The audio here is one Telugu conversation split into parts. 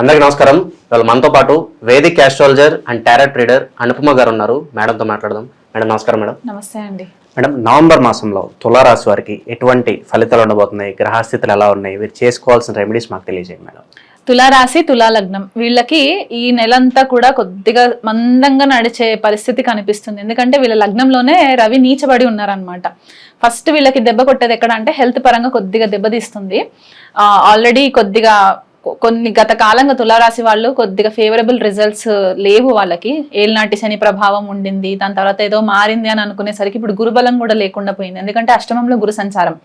అందరికీ నమస్కారం. ఇవాళ మనతో పాటు Vedic astrologer and tarot trader Anupama garu ఉన్నారు. మేడంతో మాట్లాడదాం. మేడం నమస్కారం మేడం నమస్తే అండి. మేడం నవంబర్ మాసంలో తులారాశి వారికి ఎటువంటి ఫలితాలు ఉండబోతున్నాయి? గ్రహస్థితులు ఎలా ఉన్నాయి? వీరు చేసుకోవాల్సిన రెమెడీస్ మాకు తెలియజేయండి మేడం తులారాశి తులా లగ్నం వీళ్ళకి ఈ నెలంతా కూడా కొద్దిగా మందంగా నడిచే పరిస్థితి కనిపిస్తుంది. ఎందుకంటే వీళ్ళ లగ్నంలోనే రవి నీచబడి ఉన్నారనమాట ఫస్ట్ వీళ్ళకి దెబ్బ కొట్టేది ఎక్కడ అంటే హెల్త్ పరంగా కొద్దిగా దెబ్బతీస్తుంది. ఆల్రెడీ కొద్దిగా కొన్ని గత కాలంగా తులారాశి వాళ్ళు కొద్దిగా ఫేవరబుల్ రిజల్ట్స్ లేవు వాళ్ళకి. ఏలినాటి శని ప్రభావం ఉండింది దాని తర్వాత ఏదో మారింది అని అనుకునేసరికి ఇప్పుడు గురుబలం కూడా లేకుండా పోయింది. ఎందుకంటే అష్టమంలో గురు సంచారం.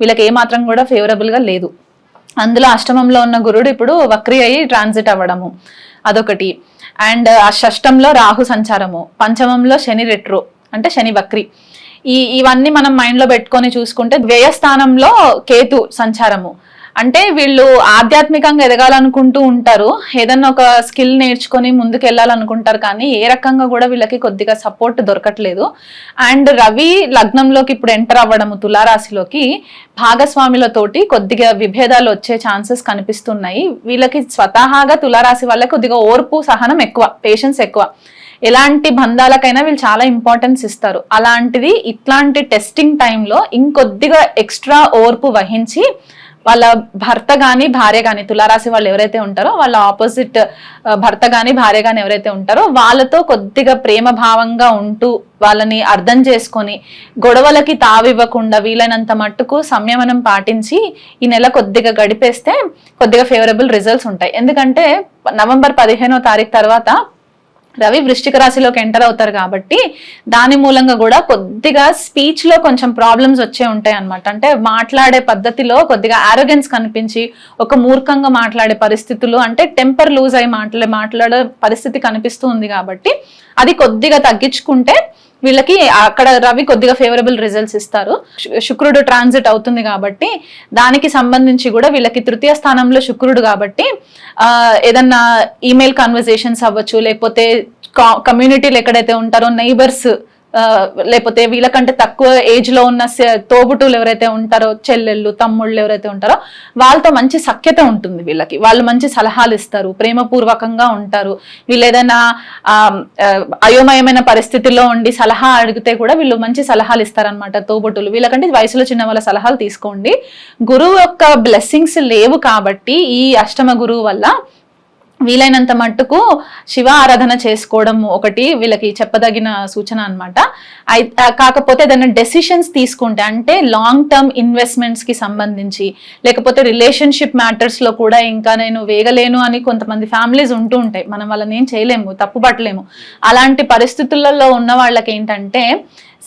వీళ్ళకి ఏ మాత్రం కూడా ఫేవరబుల్గా లేదు. అందులో అష్టమంలో ఉన్న గురుడు ఇప్పుడు వక్రి అయ్యి ట్రాన్సిట్ అవ్వడము అదొకటి. అండ్ ఆ షష్టంలో రాహు సంచారము పంచమంలో శని రెట్రో అంటే శని వక్రి. ఈ ఇవన్నీ మనం మైండ్లో పెట్టుకొని చూసుకుంటే వ్యయస్థానంలో కేతు సంచారము. అంటే వీళ్ళు ఆధ్యాత్మికంగా ఎదగాలనుకుంటూ ఉంటారు. ఏదన్నా ఒక స్కిల్ నేర్చుకొని ముందుకు వెళ్ళాలనుకుంటారు కానీ ఏ రకంగా కూడా వీళ్ళకి కొద్దిగా సపోర్ట్ దొరకట్లేదు. అండ్ రవి లగ్నంలోకి ఇప్పుడు ఎంటర్ అవ్వడము తులారాశిలోకి భాగస్వాములతోటి కొద్దిగా విభేదాలు వచ్చే ఛాన్సెస్ కనిపిస్తున్నాయి. వీళ్ళకి స్వతహాగా తులారాశి వాళ్ళకి కొద్దిగా ఓర్పు సహనం ఎక్కువ పేషెన్స్ ఎక్కువ. ఎలాంటి బంధాలకైనా వీళ్ళు చాలా ఇంపార్టెన్స్ ఇస్తారు. అలాంటిది ఇట్లాంటి టెస్టింగ్ టైంలో ఇంకొద్దిగా ఎక్స్ట్రా ఓర్పు వహించి వాళ్ళ భర్త కానీ భార్య కానీ తులారాశి వాళ్ళు ఎవరైతే ఉంటారో వాళ్ళ ఆపోజిట్ భర్త కానీ భార్య కానీ ఎవరైతే ఉంటారో వాళ్ళతో కొద్దిగా ప్రేమ భావంగా ఉంటూ వాళ్ళని అర్థం చేసుకొని గొడవలకి తావివ్వకుండా వీలైనంత మట్టుకు సంయమనం పాటించి ఈ నెల కొద్దిగా గడిపేస్తే కొద్దిగా ఫేవరబుల్ రిజల్ట్స్ ఉంటాయి. ఎందుకంటే నవంబర్ పదిహేనో తారీఖు తర్వాత రవి వృష్టిక రాశిలోకి ఎంటర్ అవుతారు కాబట్టి దాని మూలంగా కూడా కొద్దిగా స్పీచ్లో కొంచెం ప్రాబ్లమ్స్ వచ్చే ఉంటాయి అనమాట అంటే మాట్లాడే పద్ధతిలో కొద్దిగా ఆరోగెన్స్ కనిపించి ఒక మూర్ఖంగా మాట్లాడే పరిస్థితులు అంటే టెంపర్ లూజ్ అయి మాట్లాడే మాట్లాడే పరిస్థితి కనిపిస్తూ ఉంది కాబట్టి అది కొద్దిగా తగ్గించుకుంటే వీళ్ళకి అక్కడ రవి కొద్దిగా ఫేవరబుల్ రిజల్ట్స్ ఇస్తారు. శుక్రుడు ట్రాన్సిట్ అవుతుంది కాబట్టి దానికి సంబంధించి కూడా వీళ్ళకి తృతీయ స్థానంలో శుక్రుడు కాబట్టి ఏదన్నా ఈమెయిల్ కన్వర్జేషన్స్ అవ్వచ్చు లేకపోతే కమ్యూనిటీలు ఎక్కడైతే ఉంటారో నైబర్స్ లేకపోతే వీళ్ళకంటే తక్కువ ఏజ్లో ఉన్న తోబుటూలు ఎవరైతే ఉంటారో చెల్లెళ్ళు తమ్ముళ్ళు ఎవరైతే ఉంటారో వాళ్ళతో మంచి సఖ్యత ఉంటుంది వీళ్ళకి. వాళ్ళు మంచి సలహాలు ఇస్తారు ప్రేమపూర్వకంగా ఉంటారు. వీళ్ళు ఏదైనా ఆ, అయోమయమైన పరిస్థితుల్లో ఉండి సలహా అడిగితే కూడా వీళ్ళు మంచి సలహాలు ఇస్తారనమాట తోబుటూలు వీళ్ళకంటే వయసులో చిన్న వాళ్ళ సలహాలు తీసుకోండి. గురువు యొక్క బ్లెస్సింగ్స్ లేవు కాబట్టి ఈ అష్టమ గురువు వల్ల వీలైనంత మట్టుకు శివ ఆరాధన చేసుకోవడం ఒకటి వీళ్ళకి చెప్పదగిన సూచన అనమాట కాకపోతే ఏదైనా డెసిషన్స్ తీసుకుంటే అంటే లాంగ్ టర్మ్ ఇన్వెస్ట్మెంట్స్కి సంబంధించి లేకపోతే రిలేషన్షిప్ మ్యాటర్స్లో కూడా ఇంకా నేను వేగలేను అని కొంతమంది ఫ్యామిలీస్ ఉంటూ ఉంటాయి. మనం వాళ్ళని ఏం చేయలేము తప్పు పట్టలేము అలాంటి పరిస్థితులలో ఉన్న వాళ్ళకి ఏంటంటే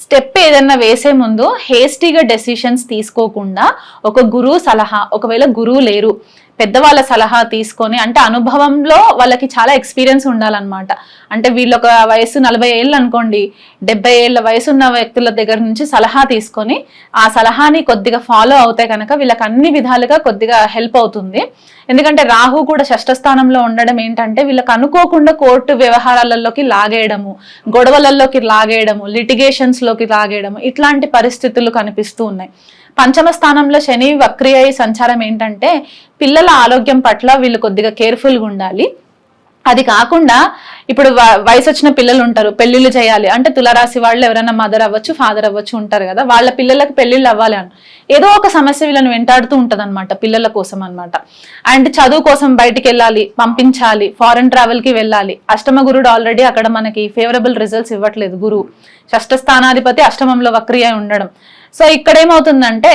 స్టెప్ ఏదన్నా వేసే ముందు హేస్టీగా డెసిషన్స్ తీసుకోకుండా ఒక గురువు సలహా ఒకవేళ గురువు లేరు పెద్దవాళ్ళ సలహా తీసుకొని అంటే అనుభవంలో వాళ్ళకి చాలా ఎక్స్పీరియన్స్ ఉండాలన్నమాట. అంటే వీళ్ళ ఒక వయసు నలభై ఏళ్ళు అనుకోండి డెబ్బై ఏళ్ళ వయసు ఉన్న వ్యక్తుల దగ్గర నుంచి సలహా తీసుకొని ఆ సలహాని కొద్దిగా ఫాలో అవుతే కనుక వీళ్ళకి అన్ని విధాలుగా కొద్దిగా హెల్ప్ అవుతుంది. ఎందుకంటే రాహు కూడా షష్ఠ స్థానంలో ఉండడం ఏంటంటే వీళ్ళకి అనుకోకుండా కోర్టు వ్యవహారాలలోకి లాగేయడము గొడవలలోకి లాగేయడము లిటిగేషన్స్లోకి లాగేయడము ఇట్లాంటి పరిస్థితులు కనిపిస్తూ ఉన్నాయి. పంచమ స్థానంలో శని వక్రియ సంచారం ఏంటంటే పిల్లల ఆరోగ్యం పట్ల వీళ్ళు కొద్దిగా కేర్ఫుల్గా ఉండాలి. అది కాకుండా ఇప్పుడు వ- వయసు వచ్చిన పిల్లలు ఉంటారు పెళ్ళిళ్ళు చేయాలి. అంటే తులరాశి వాళ్ళు ఎవరైనా మదర్ అవ్వచ్చు ఫాదర్ అవ్వచ్చు ఉంటారు కదా వాళ్ళ పిల్లలకు పెళ్ళిళ్ళు అవ్వాలి అని ఏదో ఒక సమస్య వీళ్ళని వెంటాడుతూ ఉంటుంది అనమాట పిల్లల కోసం అనమాట అండ్ చదువు కోసం బయటికి వెళ్ళాలి పంపించాలి ఫారెన్ ట్రావెల్కి వెళ్ళాలి. అష్టమ గురుడు ఆల్రెడీ అక్కడ మనకి ఫేవరబుల్ రిజల్ట్స్ ఇవ్వట్లేదు గురువు. షష్ఠ స్థానాధిపతి అష్టమంలో వక్రియ ఉండడం. సో ఇక్కడ ఏమవుతుందంటే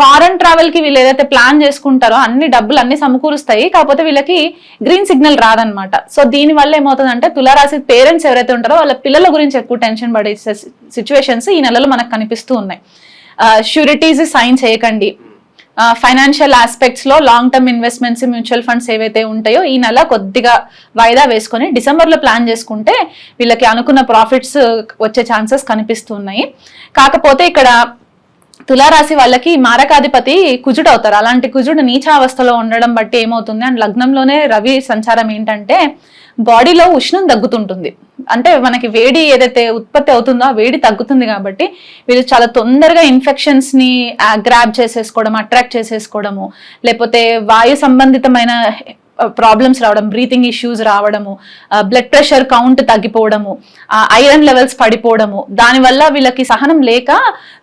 ఫారెన్ ట్రావెల్కి వీళ్ళు ఏదైతే ప్లాన్ చేసుకుంటారో అన్ని డబ్బులు అన్ని సమకూరుస్తాయి. కాకపోతే వీళ్ళకి గ్రీన్ సిగ్నల్ రాదనమాట సో దీని వల్ల ఏమవుతుందంటే తులారాశి పేరెంట్స్ ఎవరైతే ఉంటారో వాళ్ళ పిల్లల గురించి ఎక్కువ టెన్షన్ పడే సిచ్యువేషన్స్ ఈ నెలలో మనకు కనిపిస్తూ ఉన్నాయి. షూరిటీస్ సైన్ చేయకండి. Financial ఆస్పెక్ట్స్లో long term investments mutual funds ఏవైతే ఉంటాయో ఈ నెల కొద్దిగా వాయిదా వేసుకొని డిసెంబర్లో ప్లాన్ చేసుకుంటే వీళ్ళకి అనుకున్న ప్రాఫిట్స్ వచ్చే ఛాన్సెస్ కనిపిస్తున్నాయి కాకపోతే ఇక్కడ తులారాశి వాళ్ళకి మారకాధిపతి కుజుడు అవుతారు అలాంటి కుజుడు నీచావస్థలో ఉండడం బట్టి ఏమవుతుంది? అండ్ లగ్నంలోనే రవి సంచారం ఏంటంటే బాడీలో ఉష్ణం తగ్గుతుంటుంది. అంటే మనకి వేడి ఏదైతే ఉత్పత్తి అవుతుందో ఆ వేడి తగ్గుతుంది కాబట్టి వీళ్ళు చాలా తొందరగా ఇన్ఫెక్షన్స్ని గ్రాప్ చేసేసుకోవడం అట్రాక్ట్ చేసేసుకోవడము లేకపోతే వాయు సంబంధితమైన Uh, ప్రాబ్లమ్స్ రావడం బ్రీతింగ్ ఇష్యూస్ రావడము బ్లడ్ ప్రెషర్ కౌంట్ తగ్గిపోవడము uh, ఐరన్ లెవెల్స్ పడిపోవడము దానివల్ల వీళ్ళకి సహనం లేక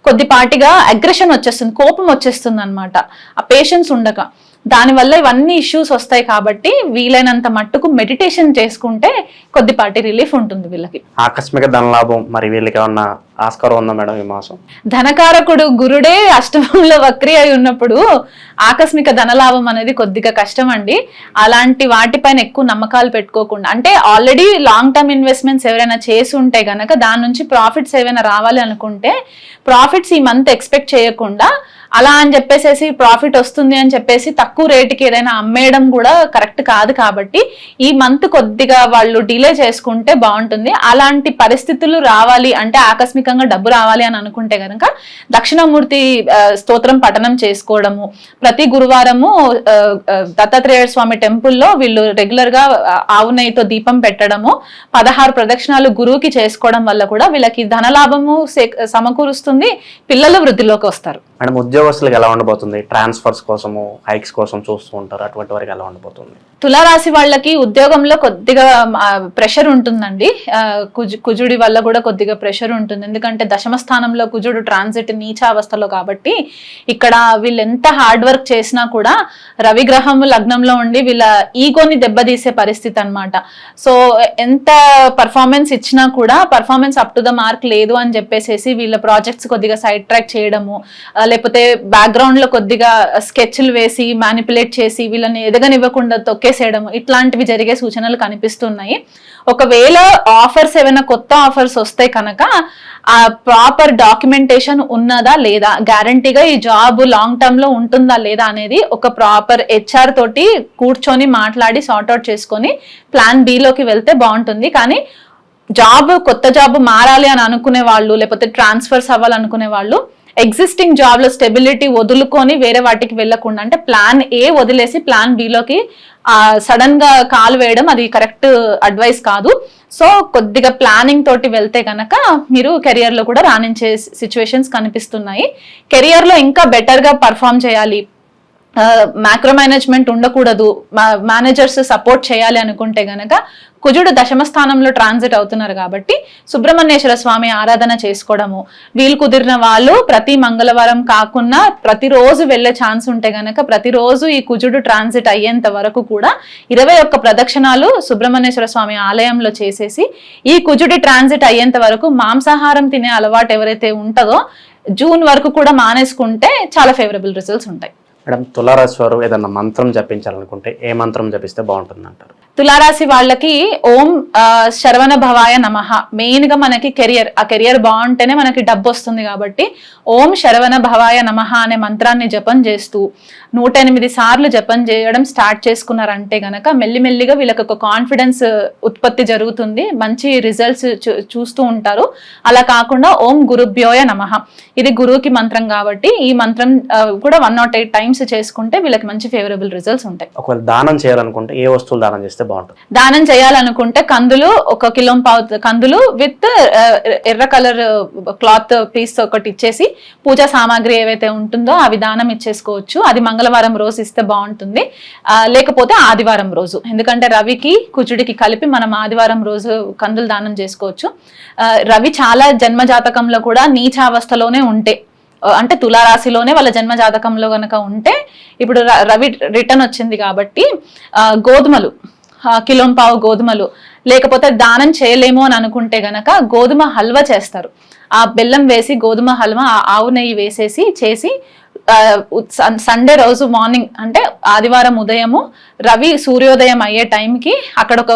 కొద్దిపాటిగా అగ్రెషన్ వచ్చేస్తుంది కోపం వచ్చేస్తుంది అనమాట ఆ పేషెన్స్ ఉండక. దానివల్ల ఇవన్నీ ఇష్యూస్ వస్తాయి కాబట్టి వీలైనంత మట్టుకు మెడిటేషన్ చేసుకుంటే కొద్దిపాటి రిలీఫ్ ఉంటుంది వీళ్ళకి. ఆకస్మిక ధనలాభం మరి వీళ్ళకి ఏమన్నా ఆస్కారం ఉందా మేడం ఈ మాసం? ధనకారకుడు గురుడే అష్టమంలో వక్రి అయి ఉన్నప్పుడు ఆకస్మిక ధనలాభం అనేది కొద్దిగా కష్టం అండి అలాంటి వాటిపైన ఎక్కువ నమ్మకాలు పెట్టుకోకుండా అంటే ఆల్రెడీ లాంగ్ టర్మ్ ఇన్వెస్ట్మెంట్స్ ఎవరైనా చేసి ఉంటే గనక దాని నుంచి ప్రాఫిట్స్ ఏమైనా రావాలి అనుకుంటే ప్రాఫిట్స్ ఈ మంత్ ఎక్స్పెక్ట్ చేయకుండా అలా అని చెప్పేసి ప్రాఫిట్ వస్తుంది అని చెప్పేసి తక్కువ రేటుకి ఏదైనా అమ్మేయడం కూడా కరెక్ట్ కాదు కాబట్టి ఈ మంత్ కొద్దిగా వాళ్ళు డిలే చేసుకుంటే బాగుంటుంది. అలాంటి పరిస్థితులు రావాలి అంటే ఆకస్మికంగా డబ్బు రావాలి అని అనుకుంటే కనుక దక్షిణామూర్తి స్తోత్రం పఠనం చేసుకోవడము ప్రతి గురువారము దత్తాత్రేయ స్వామి టెంపుల్లో వీళ్ళు రెగ్యులర్గా ఆవు నెయ్యితో దీపం పెట్టడము పదహారు ప్రదక్షిణాలు గురువుకి చేసుకోవడం వల్ల కూడా వీళ్ళకి ధనలాభము సే- సమకూరుస్తుంది పిల్లలు వృద్ధిలోకి వస్తారు. మేడం ఉద్యోగస్తులకు ఎలా ఉండబోతుంది? ట్రాన్స్ఫర్స్ కోసము హైక్స్ కోసం చూస్తూ ఉంటారు. అటువంటి వారికి ఎలా ఉండబోతుంది? తులారాశి వాళ్ళకి ఉద్యోగంలో కొద్దిగా ప్రెషర్ ఉంటుందండి. కుజు కుజుడి వల్ల కూడా కొద్దిగా ప్రెషర్ ఉంటుంది. ఎందుకంటే దశమ స్థానంలో కుజుడు ట్రాన్సిట్ నీచావస్థలో కాబట్టి ఇక్కడ వీళ్ళు ఎంత హార్డ్ వర్క్ చేసినా కూడా రవి గ్రహం లగ్నంలో ఉండి వీళ్ళ ఈగోని దెబ్బతీసే పరిస్థితి అన్నమాట. సో ఎంత పర్ఫార్మెన్స్ ఇచ్చినా కూడా performance up to the mark లేదు అని చెప్పేసి వీళ్ళ ప్రాజెక్ట్స్ కొద్దిగా సైడ్ ట్రాక్ చేయడము లేకపోతే బ్యాక్గ్రౌండ్లో కొద్దిగా స్కెచ్లు వేసి మ్యానిపులేట్ చేసి వీళ్ళని ఎదగనివ్వకుండా తొక్కేసేయడం ఇట్లాంటివి జరిగే సూచనలు కనిపిస్తున్నాయి. ఒకవేళ ఆఫర్స్ ఏమైనా కొత్త ఆఫర్స్ వస్తే కనుక ఆ ప్రాపర్ డాక్యుమెంటేషన్ ఉన్నదా లేదా గ్యారంటీగా ఈ జాబ్ లాంగ్ టర్మ్లో ఉంటుందా లేదా అనేది ఒక ప్రాపర్ హెచ్ఆర్ తోటి కూర్చొని మాట్లాడి సార్ట్అవుట్ చేసుకొని ప్లాన్ బిలోకి వెళ్తే బాగుంటుంది. కానీ జాబ్ కొత్త జాబ్ మారాలి అని అనుకునే వాళ్ళు లేకపోతే ట్రాన్స్ఫర్స్ అవ్వాలనుకునే వాళ్ళు ఎగ్జిస్టింగ్ జాబ్లో స్టెబిలిటీ వదులుకొని వేరే వాటికి వెళ్ళకుండా అంటే ప్లాన్ ఏ వదిలేసి ప్లాన్ బిలోకి సడన్గా కాల్ వేయడం అది కరెక్ట్ అడ్వైస్ కాదు. సో కొద్దిగా ప్లానింగ్ తోటి వెళ్తే గనక మీరు కెరియర్లో కూడా రాణించే సిచ్యువేషన్స్ కనిపిస్తున్నాయి. కెరియర్లో ఇంకా బెటర్గా పర్ఫామ్ చేయాలి. మ్యాక్రో మేనేజ్మెంట్ ఉండకూడదు. మేనేజర్స్ సపోర్ట్ చేయాలి అనుకుంటే గనక కుజుడు దశమ స్థానంలో ట్రాన్సిట్ అవుతున్నారు కాబట్టి సుబ్రహ్మణ్యేశ్వర స్వామి ఆరాధన చేసుకోవడము. వీలు కుదిరిన వాళ్ళు ప్రతి మంగళవారం కాకుండా ప్రతిరోజు వెళ్ళే ఛాన్స్ ఉంటే గనక ప్రతిరోజు ఈ కుజుడు ట్రాన్సిట్ అయ్యేంత వరకు కూడా ఇరవై ఒక్క ప్రదక్షిణాలు సుబ్రహ్మణ్యేశ్వర స్వామి ఆలయంలో చేసేసి ఈ కుజుడి ట్రాన్సిట్ అయ్యేంత వరకు మాంసాహారం తినే అలవాటు ఎవరైతే ఉంటుందో జూన్ వరకు కూడా మానేసుకుంటే చాలా ఫేవరబుల్ రిజల్ట్స్ ఉంటాయి. మేడం తులారాశి వారు ఏదన్నా మంత్రం జపించాలనుకుంటే ఏ మంత్రం జపిస్తే బాగుంటుంది అంటారు తులారాశి వాళ్ళకి ఓం శరవణ భవాయ నమ. మెయిన్గా మనకి కెరియర్ ఆ కెరియర్ బాగుంటేనే మనకి డబ్బు వస్తుంది కాబట్టి ఓం శరవణ భవాయ నమ అనే మంత్రాన్ని జపం చేస్తూ నూట ఎనిమిది సార్లు జపం చేయడం స్టార్ట్ చేసుకున్నారంటే గనక మెల్లిమెల్లిగా వీళ్ళకి ఒక కాన్ఫిడెన్స్ ఉత్పత్తి జరుగుతుంది మంచి రిజల్ట్స్ చూస్తూ ఉంటారు. అలా కాకుండా ఓం గురుభ్యోయ నమ. ఇది గురువుకి మంత్రం కాబట్టి ఈ మంత్రం కూడా వన్ నాట్ ఎయిట్ టైమ్స్ చేసుకుంటే వీళ్ళకి మంచి ఫేవరబుల్ రిజల్ట్స్ ఉంటాయి. ఒకవేళ దానం చేయాలనుకుంటే ఏ వస్తువులు దానం చేస్తే బాగుంటుంది? దానం చేయాలనుకుంటే కందులు ఒక కిలో పావు కందులు విత్ ఎర్ర కలర్ క్లాత్ పీస్ ఒకటి ఇచ్చేసి పూజా సామాగ్రి ఏవైతే ఉంటుందో అవి దానం ఇచ్చేసుకోవచ్చు. అది మంగళవారం రోజు ఇస్తే బాగుంటుంది. లేకపోతే ఆదివారం రోజు. ఎందుకంటే రవికి కుజుడికి కలిపి మనం ఆదివారం రోజు కందులు దానం చేసుకోవచ్చు. రవి చాలా జన్మ జాతకంలో కూడా నీచావస్థలోనే ఉంటే. అంటే తులారాశిలోనే వాళ్ళ జన్మ జాతకంలో కనుక ఉంటే ఇప్పుడు ర- రవి రిటర్న్ వచ్చింది కాబట్టి గోధుమలు కిలోం పావు గోధుమలు లేకపోతే దానం చేయలేము అని అనుకుంటే గనక గోధుమ హల్వా చేస్తారు. ఆ బెల్లం వేసి గోధుమ హల్వా ఆవు నెయ్యి వేసేసి చేసి సన్- సండే రోజు మార్నింగ్ అంటే ఆదివారం ఉదయము రవి సూర్యోదయం అయ్యే టైంకి అక్కడ ఒక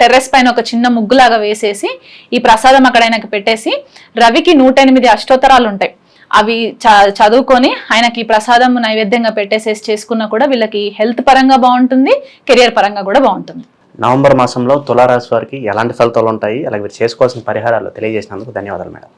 టెర్రస్ పైన ఒక చిన్న ముగ్గులాగా వేసేసి ఈ ప్రసాదం అక్కడ పెట్టేసి రవికి నూట ఎనిమిది అష్టోత్తరాలు ఉంటాయి అవి చ- చదువుకొని ఆయనకి ప్రసాదం నైవేద్యంగా పెట్టేసేసి చేసుకున్నా కూడా వీళ్ళకి హెల్త్ పరంగా బాగుంటుంది కెరియర్ పరంగా కూడా బాగుంటుంది. నవంబర్ మాసంలో తులారాశి వారికి ఎలాంటి ఫలితాలు ఉంటాయి? అలాగే మీరు చేసుకోవాల్సిన పరిహారాలు తెలియజేసినందుకు ధన్యవాదాలు మేడం.